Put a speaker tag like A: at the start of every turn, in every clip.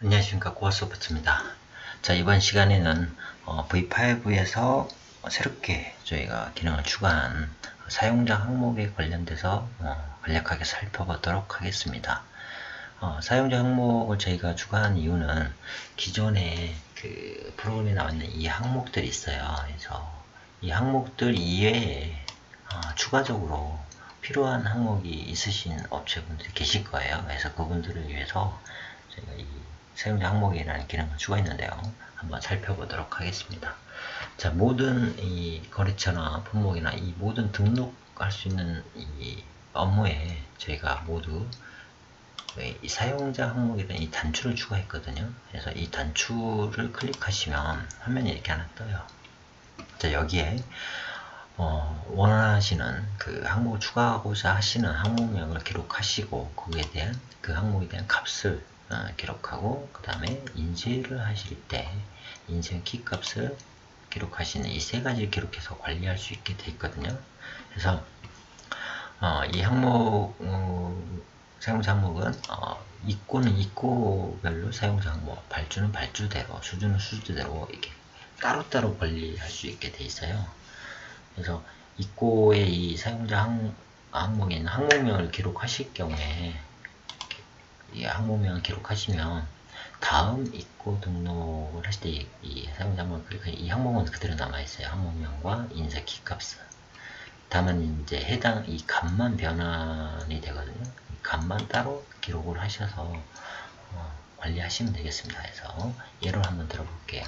A: 안녕하십니까. 고아소프트입니다. 자 이번 시간에는 어, V5에서 새롭게 저희가 기능을 추가한 사용자 항목에 관련돼서 어, 간략하게 살펴보도록 하겠습니다. 어, 사용자 항목을 저희가 추가한 이유는 기존에 그 프로그램에 나와 있는 이 항목들이 있어요. 그래서 이 항목들 이외에 어, 추가적으로 필요한 항목이 있으신 업체분들이 계실 거예요. 그래서 그분들을 위해서 저희가 이 사용자 항목이라는 기능을 추가했는데요. 한번 살펴보도록 하겠습니다. 자, 모든 이 거래처나 품목이나 이 모든 등록할 수 있는 이 업무에 저희가 모두 이 사용자 항목이라는 이 단추를 추가했거든요. 그래서 이 단추를 클릭하시면 화면이 이렇게 하나 떠요. 자, 여기에 어, 원하시는 그 항목을 추가하고자 하시는 항목명을 기록하시고 거기에 대한 그 항목에 대한 값을 어, 기록하고 그 다음에 인쇄를 하실 때 인쇄 키 값을 기록하시는 이 세 가지를 기록해서 관리할 수 있게 되어 있거든요. 그래서 어, 이 항목 어, 사용자 항목은 어, 입고는 입고별로 사용자 항목, 발주는 발주대로, 수주는 수주대로 이렇게 따로따로 관리할 수 있게 되어 있어요. 그래서 입고의 이 사용자 항, 항목에 있는 항목명을 기록하실 경우에 이 항목명을 기록하시면 다음 입고 등록을 하실 때 이 사용자만 클릭이 항목은 그대로 남아 있어요. 항목명과 인쇄 키값은. 다만 이제 해당 이 값만 변환이 되거든요. 값만 따로 기록을 하셔서 어, 관리하시면 되겠습니다. 그래서 예를 한번 들어볼게요.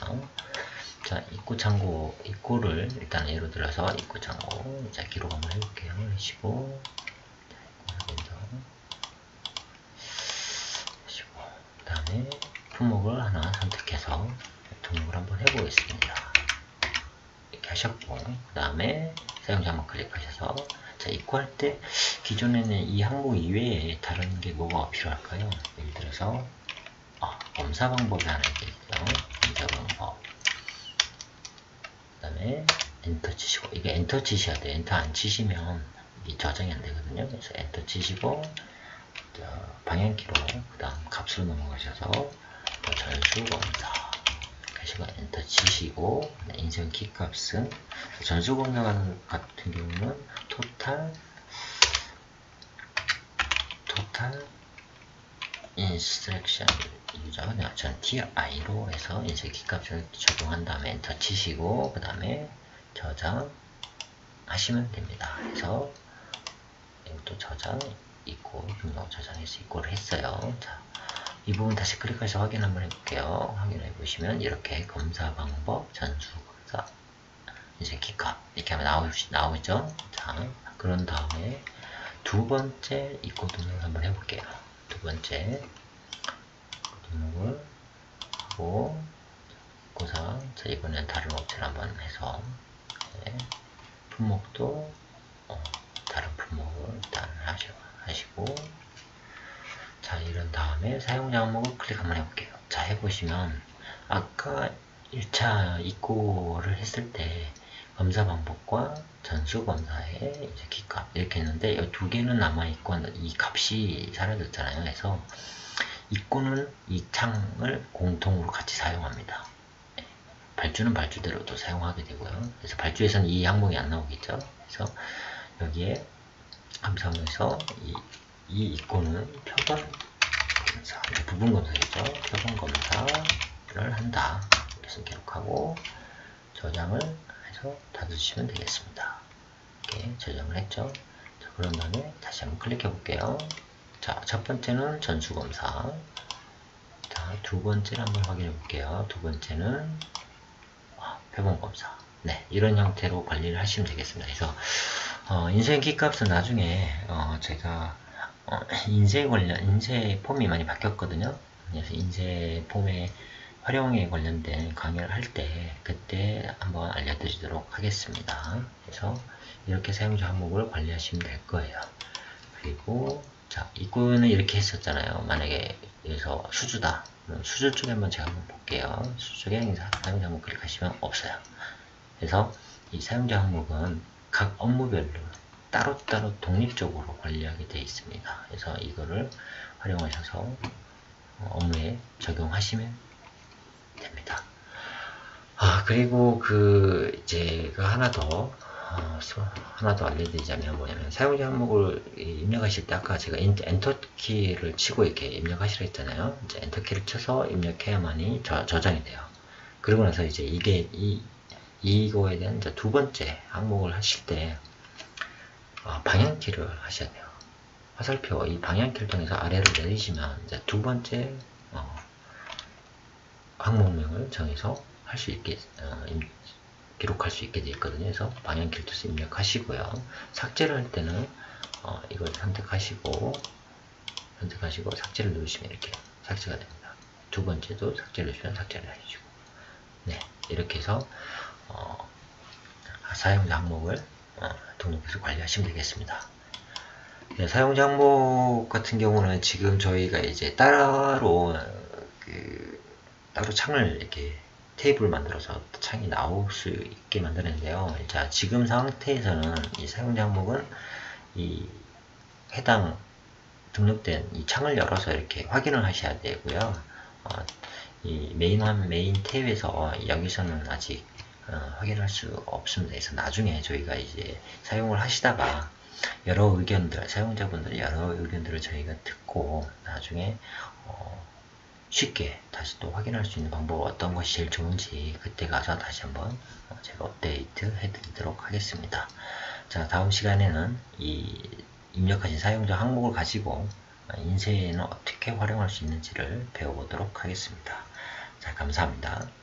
A: 자, 입고 창고, 입고를 일단 예로 들어서 입고 창고, 자, 기록 한번 해볼게요. 15, 다음에 품목을 하나 선택해서 등록을 한번 해보겠습니다. 이렇게 하셨고 그 다음에 사용자 한번 클릭하셔서 자 입고할 때 기존에는 이 항목 이외에 다른 게 뭐가 필요할까요? 예를 들어서 어, 검사 방법이 하나 있겠죠. 검사 방법 그 다음에 엔터 치시고 이게 엔터 치셔야 돼요. 엔터 안 치시면 이게 저장이 안 되거든요. 그래서 엔터 치시고 방향키로 그 다음 값으로 넘어가셔서 전수검사 하시고 엔터 치시고 인쇄 키값은 전수검사 같은 경우는 토탈 토탈 인스트랙션 유저 전 TI로 해서 인쇄 키값을 적용한 다음에 엔터 치시고 그 다음에 저장 하시면 됩니다. 그래서 이것도 저장 있고 등록 저장해서 입고를 했어요. 자, 이 부분 다시 클릭해서 확인 한번 해볼게요. 확인해 보시면 이렇게 검사 방법, 전수 검사, 이제 기값 이렇게 하면 나오, 나오죠. 자, 그런 다음에 두 번째 입고 등록을 한번 해볼게요. 두 번째 등록을 하고 입고상 자 이번엔 다른 업체를 한번 해서 네, 품목도 어, 다른 품목을 일단 하시고 자 이런 다음에 사용자 항목을 클릭 한번 해볼게요. 자 해보시면 아까 1차 입고를 했을 때 검사 방법과 전수 검사의 이제 기값 이렇게 했는데 이 두 개는 남아 있고 이 값이 사라졌잖아요. 그래서 입고는 이 창을 공통으로 같이 사용합니다. 네. 발주는 발주대로도 사용하게 되고요. 그래서 발주에서는 이 항목이 안 나오겠죠. 그래서 여기에 감사하면서 이, 이 입고는 표본 검사, 부분 검사겠죠. 표본 검사를 한다. 그래서 기록하고 저장을 해서 닫으시면 되겠습니다. 이렇게 저장을 했죠. 자, 그런 다음에 다시 한번 클릭해 볼게요. 자, 첫 번째는 전수 검사. 자, 두 번째를 한번 확인해 볼게요. 두 번째는 아, 표본 검사. 네, 이런 형태로 관리를 하시면 되겠습니다. 그래서 어, 인쇄 키값은 나중에 어, 제가 어, 인쇄 관련 인쇄 폼이 많이 바뀌었거든요. 그래서 인쇄 폼의 활용에 관련된 강의를 할 때 그때 한번 알려드리도록 하겠습니다. 그래서 이렇게 사용자 항목을 관리하시면 될 거예요. 그리고 자 입구는 이렇게 했었잖아요. 만약에 여기서 수주다. 수주 쪽에 한번 제가 한번 볼게요. 수주 쪽에 사용자 항목 클릭하시면 없어요. 그래서 이 사용자 항목은 각 업무별로 따로따로 독립적으로 관리하게 되어 있습니다. 그래서 이거를 활용하셔서 어, 업무에 적용하시면 됩니다. 아 그리고 그그 하나 더 어, 하나 더 알려드리자면 뭐냐면 사용자 항목을 입력하실 때 아까 제가 엔터 키를 치고 이렇게 입력하시라 했잖아요. 이제 엔터 키를 쳐서 입력해야만이 저, 저장이 돼요. 그러고 나서 이제 이게 이 이거에 대한 두 번째 항목을 하실 때 어, 방향키를 하셔야 돼요. 화살표 이 방향키를 통해서 아래를 내리시면 이제 두 번째 어, 항목명을 정해서 할 수 있게 어, 기록할 수 있게 되어 있거든요. 그래서 방향키를 통해서 입력하시고요. 삭제를 할 때는 어, 이걸 선택하시고 선택하시고 삭제를 누르시면 이렇게 삭제가 됩니다. 두 번째도 삭제를 누르시면 삭제를 해주시고 네 이렇게 해서 어, 사용자 항목을 어, 등록해서 관리하시면 되겠습니다. 네, 사용자 항목 같은 경우는 지금 저희가 이제 따로 그 따로 창을 이렇게 테이블 만들어서 창이 나올 수 있게 만드는데요. 자, 지금 상태에서는 이 사용자 항목은 이 해당 등록된 이 창을 열어서 이렇게 확인을 하셔야 되고요. 어, 이 메인 한 메인 탭에서 여기서는 아직 어, 확인할 수 없습니다. 그래서 나중에 저희가 이제 사용을 하시다가 여러 의견들, 사용자분들 여러 의견들을 저희가 듣고 나중에 어, 쉽게 다시 또 확인할 수 있는 방법 어떤 것이 제일 좋은지 그때 가서 다시 한번 어, 제가 업데이트 해드리도록 하겠습니다. 자 다음 시간에는 이 입력하신 사용자 항목을 가지고 인쇄에는 어떻게 활용할 수 있는지를 배워보도록 하겠습니다. 자 감사합니다.